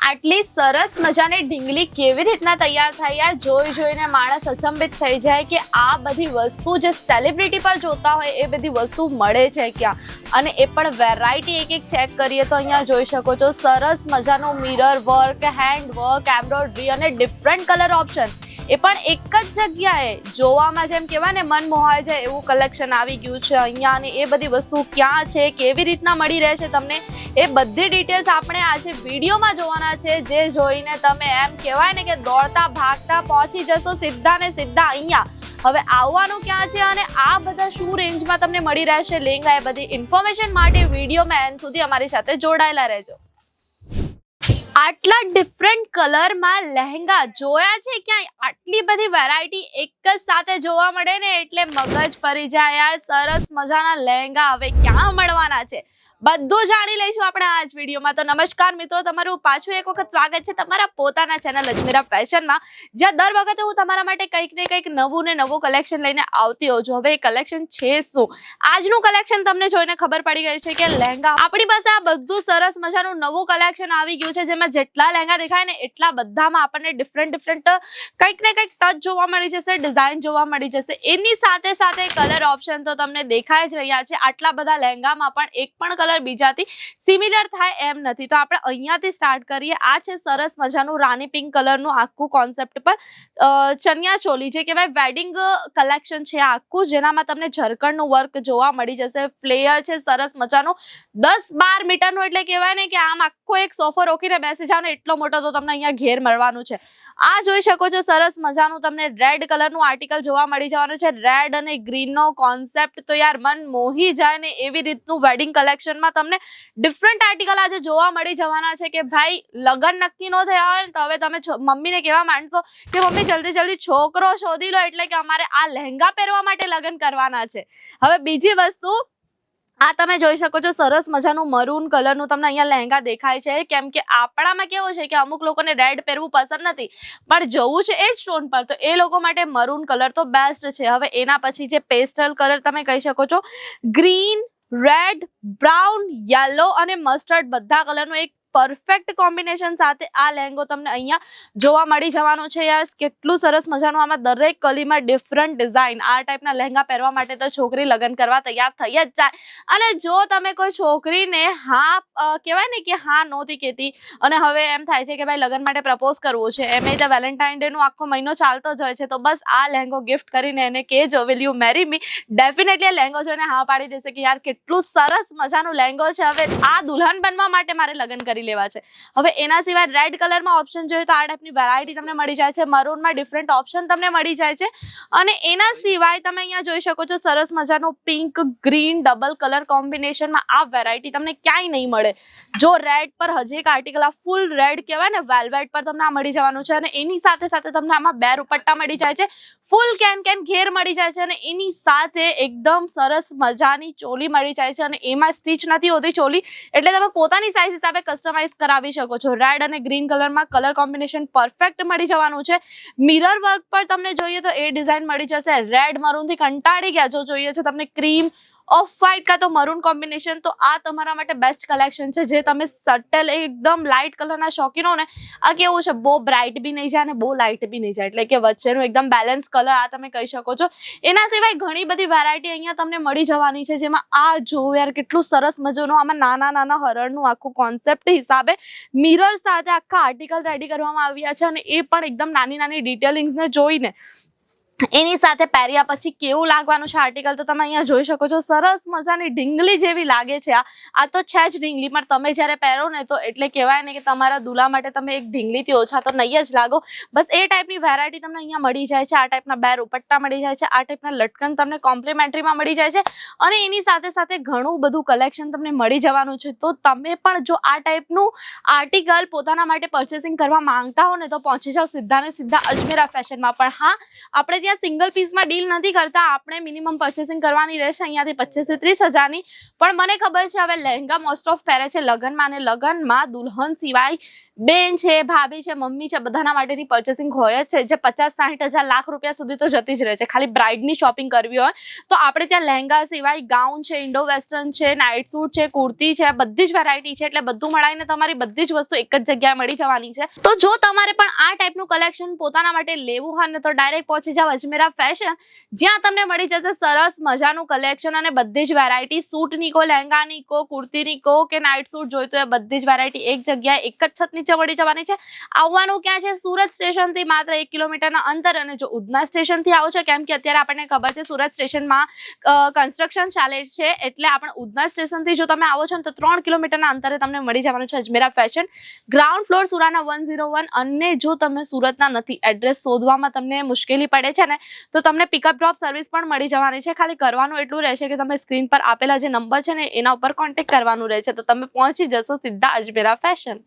આટલી સરસ મજાની ઢીંગલી કેવી રીતના તૈયાર થાય યાર? જોઈ જોઈને માણસ અચંબિત થઈ જાય કે આ બધી વસ્તુ જે સેલિબ્રિટી પર જોતા હોય એ બધી વસ્તુ મળે છે ક્યાં? અને એ પણ વેરાયટી એક એક ચેક કરીએ તો અહીંયા જોઈ શકો છો સરસ મજાનું mirror work hand work embroidery અને ડિફરન્ટ કલર ઓપ્શન એ પણ એક જ જગ્યાએ જોવામાં જેમ કહેવાય ને, મન મોહાય જાય એવું કલેક્શન આવી ગયું છે અહીંયા અને એ બધી વસ્તુ ક્યાં છે, કેવી રીતના મળી રહે છે તમને એ બધી ડિટેલ્સ આપણે આજે વિડીયોમાં જોવાના છે. જે જોઈને તમે એમ કહેવાય ને કે દોડતા ભાગતા પહોંચી જશો સીધા ને સીધા અહીંયા. હવે આવવાનું ક્યાં છે અને આ બધા શું રેન્જમાં તમને મળી રહેશે, લેંગા એ બધી ઇન્ફોર્મેશન માટે વિડીયોમાં એન્ડ સુધી અમારી સાથે જોડાયેલા રહેજો. આટલા ડિફરન્ટ કલરમાં લહેંગા જોયા છે? ક્યાંય આટલી બધી વેરાયટી એક જ સાથે જોવા મળે ને? એટલે મગજ ફરી જાય યાર. સરસ મજાના લહેંગા હવે ક્યાં મળવાના છે? બધું જાણી લઈશું આપણે આ જ વિડીયોમાં. તો નમસ્કાર મિત્રો, તમારું પાછું એક વખત સ્વાગત છે તમારા પોતાના ચેનલ અજમેરા ફેશનમાં જ્યાં દર વખતે હું તમારા માટે કંઈક ને કંઈક નવું ને નવું કલેક્શન લઈને આવતી હોઉં છું. હવે એ કલેક્શન છે શું? આજનું કલેક્શન તમને જોઈને ખબર પડી ગઈ છે કે લહેંગા આપણી પાસે આ બધું સરસ મજાનું નવું કલેક્શન આવી ગયું છે, જેમાં જેટલા લહેંગા દેખાય ને એટલા બધામાં આપણને ડિફરન્ટ ડિફરન્ટ કંઈક ને કંઈક ટચ જોવા મળી જશે ડિઝાઇન જોવા મળી જશે. એની સાથે સાથે કલર ઓપ્શન તો તમને દેખાય જ રહ્યા છે. આટલા બધા લહેંગામાં પણ એક પણ કલર બીજાથી સિમિલર થાય એમ નથી. તો આપણે અહીંયાથી સ્ટાર્ટ કરીએ. આ છે સરસ મજાનું રાની પિંક કલરનું આખું કોન્સેપ્ટ પર. ચણિયા ચોલી જે કહેવાય વેડિંગ કલેક્શન છે આખું. જેનામાં તમને ઝરકણનું વર્ક જોવા મળી જશે. ફ્લેયર છે, સરસ મજાનું. દસ બાર મીટરનું એટલે કહેવાય ને કે આમ આખો એક સોફો રોકીને બેસી જાવ ને એટલો મોટો તો તમને અહીંયા ઘેર મળવાનું છે. આ જોઈ શકો છો સરસ મજાનું તમને રેડ કલરનું આર્ટિકલ જોવા મળી જવાનું છે. રેડ અને ગ્રીનનો કોન્સેપ્ટ તો યાર મન મોહી જાય ને એવી રીતનું વેડિંગ કલેક્શનમાં તમને ડિફરન્ટ આર્ટિકલ આજે જોવા મળી જવાના છે કે ભાઈ લગ્ન નક્કી ન થયા હોય ને તો હવે તમે મમ્મીને કહેવા માંડશો કે મમ્મી, જલ્દી જલ્દી છોકરો શોધી લો એટલે કે અમારે આ લહેંગા પહેરવા માટે લગ્ન કરવાના છે. હવે બીજી વસ્તુ આ તમે જોઈ શકો છો, સરસ મજાનું મરૂન કલરનું તમને અહીંયા લહેંગા દેખાય છે. કેમ કે આપણામાં કેવું છે કે અમુક લોકોને રેડ પહેરવું પસંદ નથી, પણ જવું છે એ જ સ્ટોન પર. તો એ લોકો માટે મરૂન કલર તો બેસ્ટ છે. હવે એના પછી જે પેસ્ટલ કલર તમે કહી શકો છો ગ્રીન રેડ બ્રાઉન યલો અને મસ્ટર્ડ બધા કલરનું એક પરફેક્ટ કોમ્બિનેશન સાથે આ લહેંગો તમને અહીંયા જોવા મળી જવાનું છે યસ કેટલું સરસ મજાનું આમાં દરેક કલીમાં ડિફરન્ટ ડિઝાઇન આ ટાઈપના લહેંગા પહેરવા માટે તો છોકરી લગ્ન કરવા તૈયાર થઈ જ જાય. અને જો તમે કોઈ છોકરીને હા કહેવાય ને કે હા નહોતી કહેતી, અને હવે એમ થાય છે કે ભાઈ લગ્ન માટે પ્રપોઝ કરવું છે, એમ તો વેલેન્ટાઇન ડે નો આખો મહિનો ચાલતો જ હોય છે, તો બસ આ લહેંગો ગિફ્ટ કરીને એને કહેજો will you marry me definitely આ લહેંગો જોઈને હા પાડી દેશે કે યાર કેટલું સરસ મજાનું લહેંગો છે. હવે આ દુલ્હન બનવા માટે મારે લગ્ન કરી લેવા છે. હવે એના સિવાય રેડ કલરમાં ઓપ્શન જોઈએ તો આ ટાઈપની વેરાયટી તમને મળી જાય છે. મરૂનમાં ડિફરન્ટ ઓપ્શન તમને મળી જાય છે. અને એના સિવાય તમે અહીંયા જોઈ શકો છો સરસ મજાનું પિંક ગ્રીન ડબલ કલર કોમ્બિનેશનમાં આ વેરાયટી તમને ક્યાંય નહીં મળે. જો રેડ પર હજી એક આર્ટિકલ આ ફૂલ રેડ કહેવાય ને વેલ્વેટ પર તમને આ મળી જવાનું છે અને એની સાથે સાથે તમને આમાં બે રૂપટ્ટા મળી જાય છે. ફૂલ કેન કેન ઘેર મળી જાય છે અને એની સાથે એકદમ સરસ મજાની ચોલી મળી જાય છે અને એમાં સ્ટીચ નથી હોતી ચોલી. એટલે તમે પોતાની સાઇઝ હિસાબે કસ્ટમાઇઝ કરાવી શકો છો. રેડ અને ગ્રીન કલરમાં કલર કોમ્બિનેશન પરફેક્ટ મળી જવાનું છે. મિરર વર્ક પર તમને જોઈએ તો એ ડિઝાઇન મળી જશે. રેડ મરૂનથી કંટાળી ગયા જો જોઈએ છે તમને ક્રીમ ઓફ વ્હાઇટ કાં તો મરૂન કોમ્બિનેશન તો આ તમારા માટે બેસ્ટ કલેક્શન છે, જે તમે સટલ એકદમ લાઇટ કલરના શોખીનો ને, આ કેવું છે? બહુ બ્રાઇટ બી નહીં જાય અને બહુ લાઇટ બી નહીં જાય. એટલે કે વચ્ચેનું એકદમ બેલેન્સ કલર આ તમે કહી શકો છો. એના સિવાય ઘણી બધી વેરાયટી અહીંયા તમને મળી જવાની છે, જેમાં આ જો યાર, કેટલું સરસ મજાનું આમાં નાના નાના હરણનું આખું કોન્સેપ્ટ હિસાબે મિરર સાથે આખા આર્ટિકલ રેડી કરવામાં આવ્યા છે અને એ પણ એકદમ નાની નાની ડિટેલિંગ્સને જોઈને એની સાથે પહેર્યા પછી કેવું લાગવાનું છે આર્ટિકલ તો તમે અહીંયા જોઈ શકો છો. સરસ મજાની ઢીંગલી જેવી લાગે છે આ. આ તો છે જ ઢીંગલી, પણ તમે જ્યારે પહેરો ને તો એટલે કહેવાય ને કે તમારા દુલા માટે તમે એક ઢીંગલીથી ઓછા તો નહીં જ લાગો. બસ એ ટાઈપની વેરાયટી તમને અહીંયા મળી જાય છે. આ ટાઈપના બે રૂપટ્ટા મળી જાય છે. આ ટાઈપના લટકન તમને કોમ્પ્લિમેન્ટરીમાં મળી જાય છે. અને એની સાથે સાથે ઘણું બધું કલેક્શન તમને મળી જવાનું છે. તો તમે પણ જો આ ટાઈપનું આર્ટિકલ પોતાના માટે પરચેસિંગ કરવા માંગતા હો ને તો પહોંચી જાઓ સીધા ને સીધા અજમેરા ફેશનમાં પણ હા, આપણે ત્યાં સિંગલ પીસમાં ડીલ નથી કરતા. આપણે મિનિમમ પર્ચેસિંગ કરવાની રહેશે. અહીંયાથી પચીસથી ત્રીસ હજારની. પણ મને ખબર છે, હવે લહેંગા મોસ્ટ ઓફ પહેરે છે લગ્નમાં અને લગ્નમાં દુલ્હન સિવાય બેન છે, ભાભી છે, મમ્મી છે, બધાના માટેની પર્ચેસિંગ હોય જ છે. જે પચાસ સાઠ હજાર લાખ રૂપિયા સુધી તો જતી જ રહે છે. ખાલી બ્રાઇડની શોપિંગ કરવી હોય. તો આપણે ત્યાં લહેંગા સિવાય ગાઉન છે, ઇન્ડો વેસ્ટર્ન છે નાઇટ સૂટ છે, કુર્તી છે બધી જ વેરાયટી છે. એટલે બધું મળાઈને તમારી બધી જ વસ્તુ એક જ જગ્યાએ મળી જવાની છે. તો જો તમારે પણ આ ટાઈપનું કલેક્શન પોતાના માટે લેવું હોય ને, તો ડાયરેક્ટ પહોંચી જાઓ અજમેરા ફેશન જ્યાં તમને મળી જશે સરસ મજાનું કલેક્શન અને બધી જ વેરાયટી સૂટની કો, લહેંગાની કો, કુર્તીની કો કે નાઇટ સૂટ જોઈતું હોય, બધી જ વેરાયટી એક જગ્યાએ એક જ છત નીચે મળી જવાની છે. આવવાનું ક્યાં છે? સુરત સ્ટેશનથી માત્ર એક કિલોમીટરના અંતર અને જો ઉધના સ્ટેશનથી આવો છો, કેમ કે અત્યારે આપણને ખબર છે સુરત સ્ટેશનમાં કન્સ્ટ્રક્શન ચાલે છે, એટલે આપણે ઉધના સ્ટેશનથી જો તમે આવો છો ને તો ત્રણ કિલોમીટરના અંતરે તમને મળી જવાનું છે Ajmera fashion ground floor Surana one zero one અને જો તમે સુરતના નથી એડ્રેસ શોધવામાં તમને મુશ્કેલી પડે છે ને, તો તમને પિકઅપ ડ્રોપ સર્વિસ પણ મળી જવાની છે. ખાલી કરવાનું એટલું રહેશે કે તમે સ્ક્રીન પર આપેલા જે નંબર છે ને, એના ઉપર કોન્ટેક્ટ કરવાનું રહે છે તો તમે પહોંચી જશો સીધા અજમેરા ફેશન